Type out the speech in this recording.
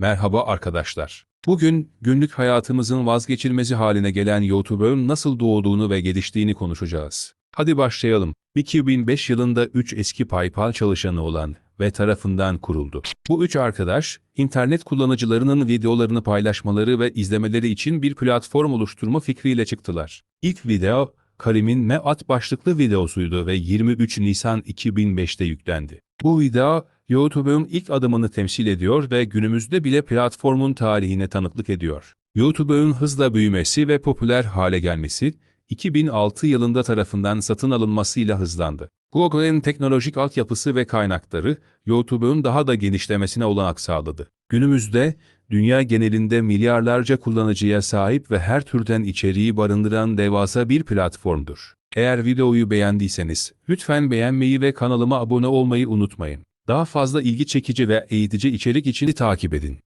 Merhaba arkadaşlar. Bugün günlük hayatımızın vazgeçilmezi haline gelen YouTube'un nasıl doğduğunu ve geliştiğini konuşacağız. Hadi başlayalım. 2005 yılında 3 eski PayPal çalışanı olan ve tarafından kuruldu. Bu üç arkadaş, internet kullanıcılarının videolarını paylaşmaları ve izlemeleri için bir platform oluşturma fikriyle çıktılar. İlk video, Karim'in Meat başlıklı videosuydu ve 23 Nisan 2005'te yüklendi. Bu video, YouTube'un ilk adımını temsil ediyor ve günümüzde bile platformun tarihine tanıklık ediyor. YouTube'un hızla büyümesi ve popüler hale gelmesi, 2006 yılında tarafından satın alınmasıyla hızlandı. Google'ın teknolojik altyapısı ve kaynakları, YouTube'un daha da genişlemesine olanak sağladı. Günümüzde, dünya genelinde milyarlarca kullanıcıya sahip ve her türden içeriği barındıran devasa bir platformdur. Eğer videoyu beğendiyseniz, lütfen beğenmeyi ve kanalıma abone olmayı unutmayın. Daha fazla ilgi çekici ve eğitici içerik için takip edin.